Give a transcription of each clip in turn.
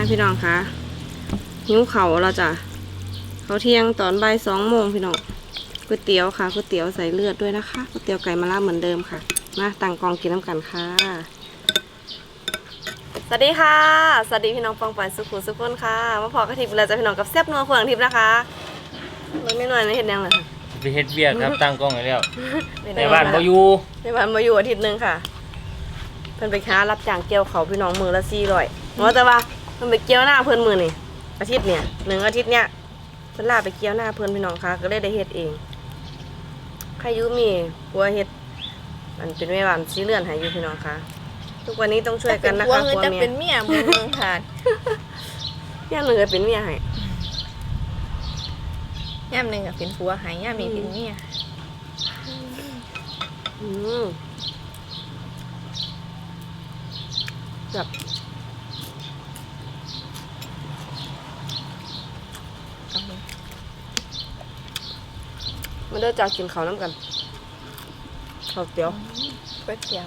มาพี่น้องคะหิวเขาวเราจ้ะเขาเที่ยงตอนบ่ายสองโมงพี่น้องก๋วยเตี๋ยวค่ะก๋วยเตี๋ยวใส่เลือดด้วยนะคะก๋วยเตี๋ยวไก่มะระเหมือนเดิมค่ะมาตั้งกองกินน้ำกันค่ะ สวัสดีค่ะ สวัสดีพี่น้องฟองปอยสุขุมสุขคนค่ะมาพอกระทิบเลยจ้ะพี่น้องกับแซ่บนัวขวางทิพย์นะคะรถไม่หน่อยนะเห็นยังเลยค่ะไปเฮ็ดเวียกครับตั้งกล้องไว้แล้วเป็ในบ้านบ่อยู่ในบ้านมาอยู่อาทิตย์หนึงค่ะเพิ่นไปค้ารับจ้างเกี่ยวเขาวพี่น้องมือละสี่ร้อยว่าแต่ว่า เพิ่นไปเกี่ยวหน้าเพิ่นมือนี่อาทิตย์เนี่ยหนึ่งอาทิตย์เนี่ยเพิ่นลาไปเกี่ยวหน้าเพิ่นพี่น้องค่ะ ก็เลยได้เฮ็ดเองใครอยุมีผัวเฮ็ดมันเป็นแม่บ้านสีเลื่อนให้อยู่พี่น้องค่ะ ทุกวันนี้ต้องช่วยกันนะคะเงินผัวจะเมียเป็นเมียมือเมืองผ่านย่ามหนึ่งก็เป็นเมียให้ย่ามหนึ่งกับเป็นผัวหายย่ามมีเป็นเมียอืมแบบ มาเด้อจากกินข้าวน้ำกันข้าวเตี๋ยวก๋วยเตี๋ยว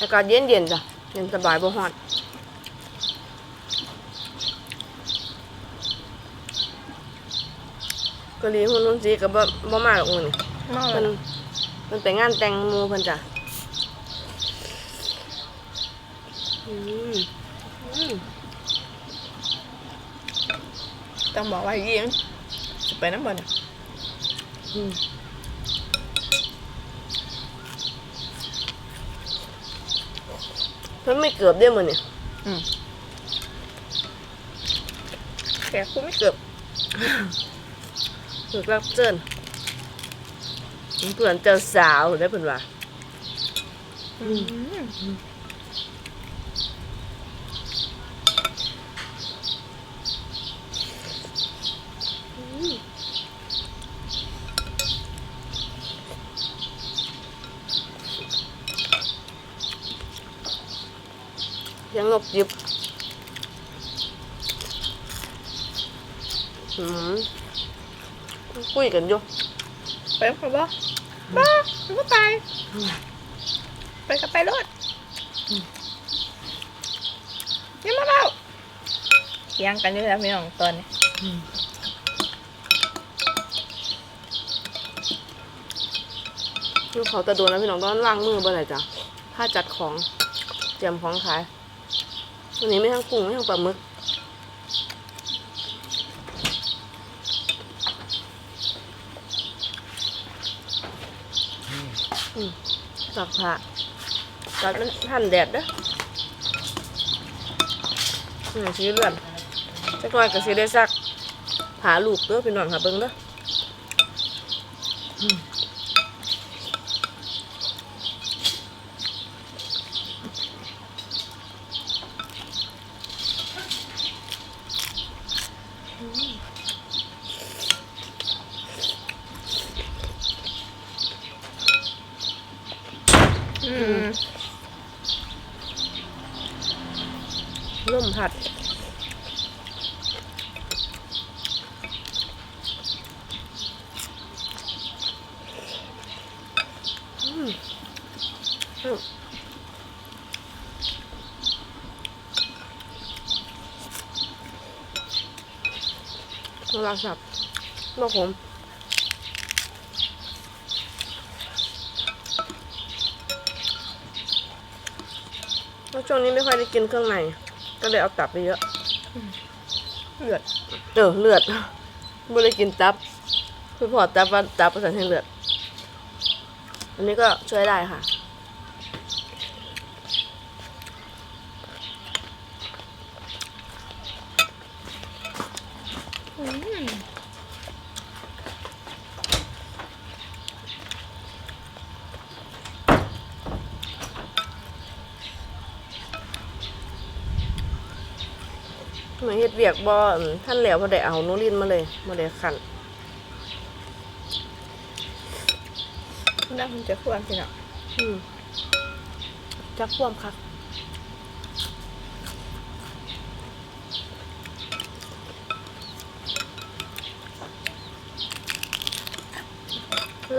อากาศเย็นเย็นๆจ้ะเย็นสบายบ่ฮอดกะหรี่หุ่นนุ่นจีกับบ่บ่มาหรอกมื้อนี่เมาเพิ่นแล้วเพิ่นไปงานแต่งหมู่เพิ่นจ้ะอืมอืม ต้องบอกว่ายิงจะไปน้ำบ่นอืมเพิ่นไม่เกือบเด้อมื้อนี่แกคุณไม่เกือบถูกรับเจิ้นเพื่อนเจ้าสาวได้เพิ่นว่า ยังงกยิบอืมคุยกันอยู่ไปเขาบ่บ้ามันก็ไป ไปก็ไปรถยังมาเล่าเถียังกันอยู่แล้วพี่น้องตอนนี้คือเขาตะโดนแล้วพี่น้องต้องว่างมือบ่ไหนจ้ะถ้าจัดของเตรียมของขาย วันนี้ไม่ทั้งกุ้งไม่ทั้งปลาหมึกอืมสักผ้าจัดมันท่นแดดเด้ออืมสีเลืองจักหน่อยก็สีได้ซักผาลูกเด้อพี่น้องค่ะเบิ่งเด้อ รศัพท์บอกผมเพราช่วงนี้ไม่ค่อยได้กินเครื่องใน ก็เลยเอาตับไปเยอะ เลือด เออเลือดไม่ได้กินตับ คือพอตับว่าตับประสานให้เลือด อันนี้ก็ช่วยได้ค่ะ หมือนเฮ็ดเวียกบ่อั่นท่านแล้วพอได้เอานูรินมาเลยมาได้ขันน่าคุณจะควรพี่น้องอืมจักความคัก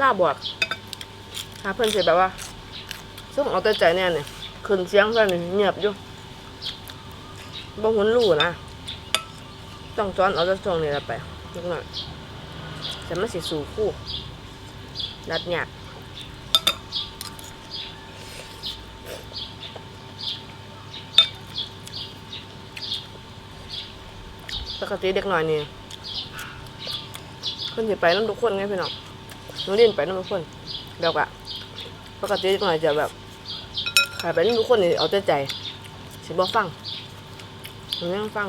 ลาบวกหาเพื่อนเสร็จแบบว่าซุ่มเอาแต่ใจแน่เนี่ยขึ้นเสียงเพื่อนเงียบอยู่บ่หุนรู้นะต้องจ้อนเอาแต่ช่วงนี้ละไปนิดหน่อยแต่ไมันสิสู่คู่รัดยากปกติเด็กหน่อยนี่เพิ่นสิไปน้ำทุกคนไงพี่น้องห นูเล่นไปน้ำทุกคนแบบว่าปกติเด็กหน่อยจะแบบขายไปน้ำทุกคนนี่เอาใจใจสิบ่ฟังหนูยังฟัง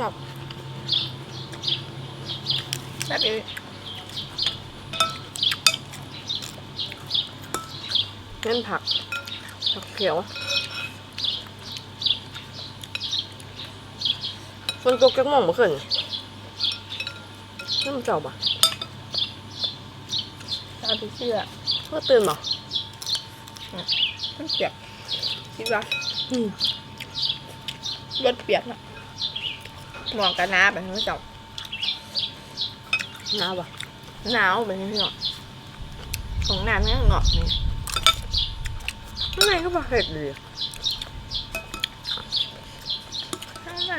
ชอบแบบนี้เน้นผัก ผักเขียวฝนตกจักโมองเมื่อคืนนี่มันเจ้าบ่ะเอาไปเชื่อเพื่อตื่นบ่มันเปียกคิดว่าอืมรถเปียกนะ หมองกันน้าแบบนี้จับหนาวบ่หนาวแบบนี้เนาะของน้ำเนี่ยเหงาะนี่ข้างในก็บ่เผ็ดดีข้างใน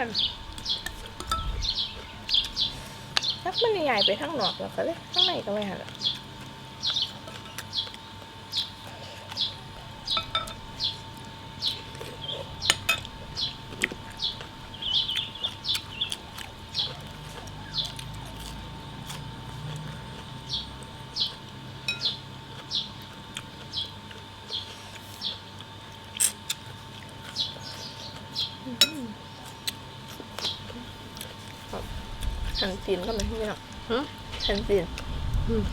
ถ้ามันใหญ่ไปทั้งนอกแล้วก็เลยข้างในก็ไม่หันละ หันจีนก็ไม่ให้เนาะหึหันจีนอืม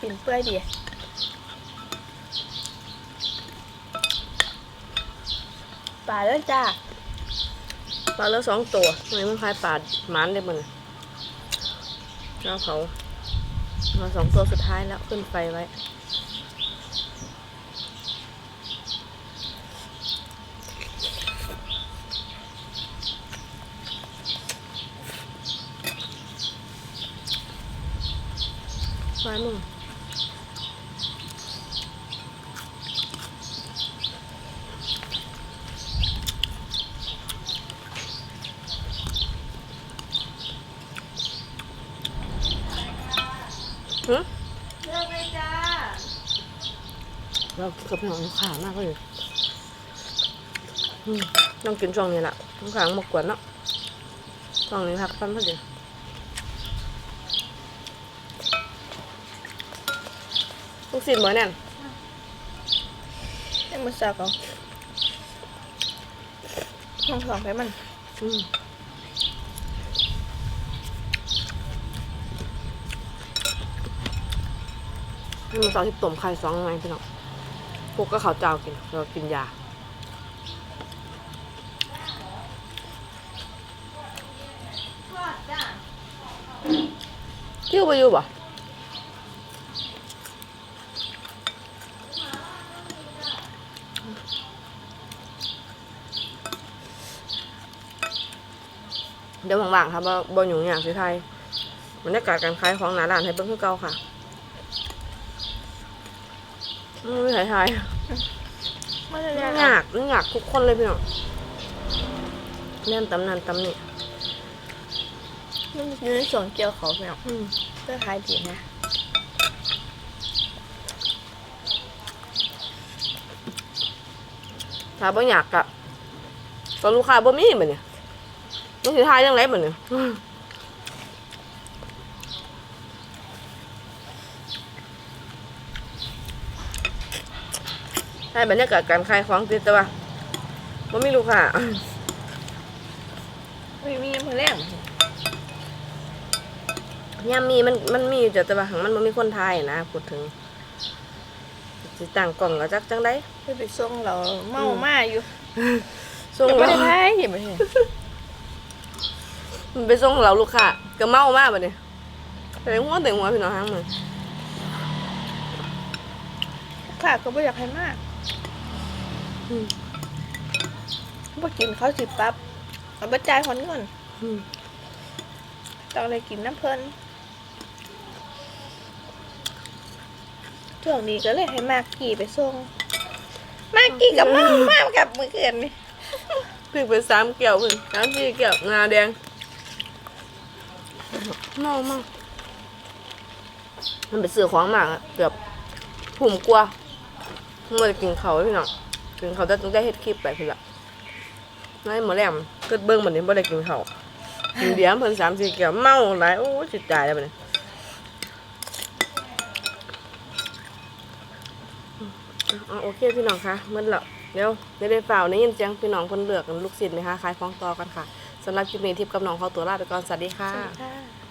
จีนเปื่อยดีปลาแล้วจ้าปลาเหลือสองตัวทำไมมันคล้ายปลาหมันได้บ่เนี่ยแล้วเขามาสองตัวสุดท้ายแล้วขึ้นไฟไว้ ไว้มึงหึเรากินกับพี่น้องขามากเลยอืมต้องกินช่วงนี้แหละต้องขางหมกกวนเนาะช่วงนี้พักปั้นพอดี ลูกศิษย์เหมือนเนี่ยให้มันสักเอาห้องสองไปมันอืมให้มันสองที่ต้มไข่สองยังไงพี่น้องพวกก็เขาวเจ้ากินเรากินยาเที่ยวไปอยู่บ่ ดี๋ยวว่างๆครับว่าบออยู่อย่างสิไทยบรรยากาศการขายของหนาร้านให้เบิ่งคือเก่าค่ะอืมไม่ถ่ายทายไม่ได้มันแน่ยากมันยากทุกคนเลยพี่น้องแน่นตำนานตำนี่มันอยู่ในสวนเกี่ยวเขาเนี่ยอืมเพื่อขายดีนะถ้าบ่อยากกะตอนลูกค้าบ่มีบัดเนี่ย มันสิทายจังไดบัดเนี่ยอืมใช่บรรยากาศการขายของติดแต่ว่าบ่มีลูกค้าไม่มีมือแรกยามมีมันมันมีอยู่แต่ว่าหังมันบ่มีคนทายนะพูดถึงสิตั้งกล่องก็จักจังได๋ไปไปส่งเราเมามาอยู่ส่งยังไม่เราได้ทายเห็นไหมเนี่ย มันไปส่งเราลูกค้าก็เมามาบัดนี้แต่หัวแต่หัวพี่น้องหางมือค่ะก็ไม่อยากให้มากอืมกินเขาสิปั๊บเอาไปจ่ายคนก่อนต้องอะไรกินน้ำเพลินช่วงนี้ก็เลยให้มากกี่ไปส่ง มากกี่กับมากมากกับมือเกินนี่พริกไปสามแก้วเพิ่นสามสี่แก้วงาแดง เมามามันไปซื้อของมากอะเกือบผุ่มกลัวมันบ่ได้กินเขาวพี่น้องกินเขาวจะต้องได้เฮ็ดคลิปไปพี่ละนายหมอแหลมเกิดเบิ่งบัดนี้บ่ได้กินเขาวกินเดียวเพิ่นสามสี่แก้วเมาหลายโอ้ยสิตายแล้วบัดนี้อะโอเคพี่น้องคะเมื่อละเดี๋ยวได้ได้ฝ่าวในยินเสียงพี่น้องคนเลือกกันลูกศิษย์นะคะขายของต่อกันค่ะสำหรับคลิปนี้ทิพย์กับน้องเขาตัวลาไปก่อนสวัสดีค่ะค่ะ